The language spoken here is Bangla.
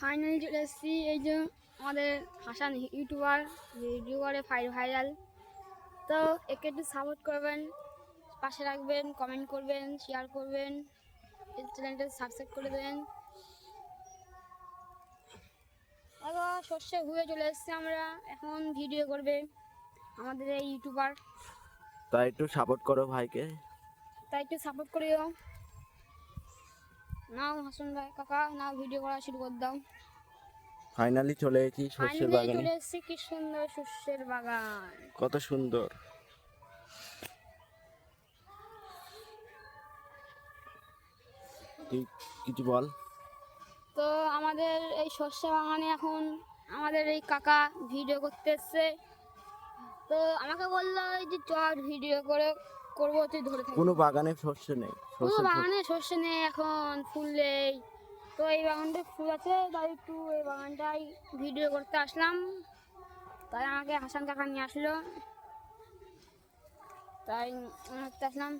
ফাইনালি চলে এসেছি এই যে আমাদের হাসান ইউটিউবার ইউটিউবারে ভাইরাল তো একে একটু সাপোর্ট করবেন পাশে রাখবেন কমেন্ট করবেন শেয়ার করবেন চ্যানেলটা সাবস্ক্রাইব করে দেবেন। এবার শস্যে ঘুরে চলে এসেছি আমরা এখন ভিডিও করবে আমাদের এই ইউটিউবার। তাই একটু সাপোর্ট করো ভাইকে। তাই একটু সাপোর্ট করিও। নাও হাসান ভাই কাকা নাও ভিডিও করা শুরু করে দাও। ফাইনালি চলে এসেছি বাগানে। চলে এসেছি কি সুন্দর বাগান। কত সুন্দর। তুই কিছু বল। তো আমাদের এই শস্য বাগানে এখন আমাদের এই কাকা ভিডিও করতে এসছে তো আমাকে বলল যে চট ভিডিও করে করব তুই ধরে থাকবি। কোনো বাগানে শস্য নেই কোনো বাগানে শস্য নেই এখন ফুল নেই। তো এই বাগানটায় ফুল আছে তাই একটু এই বাগানটাই ভিডিও করতে আসলাম। তাই আমাকে হাসান কাকা নিয়ে আসলো। তাই আসলাম।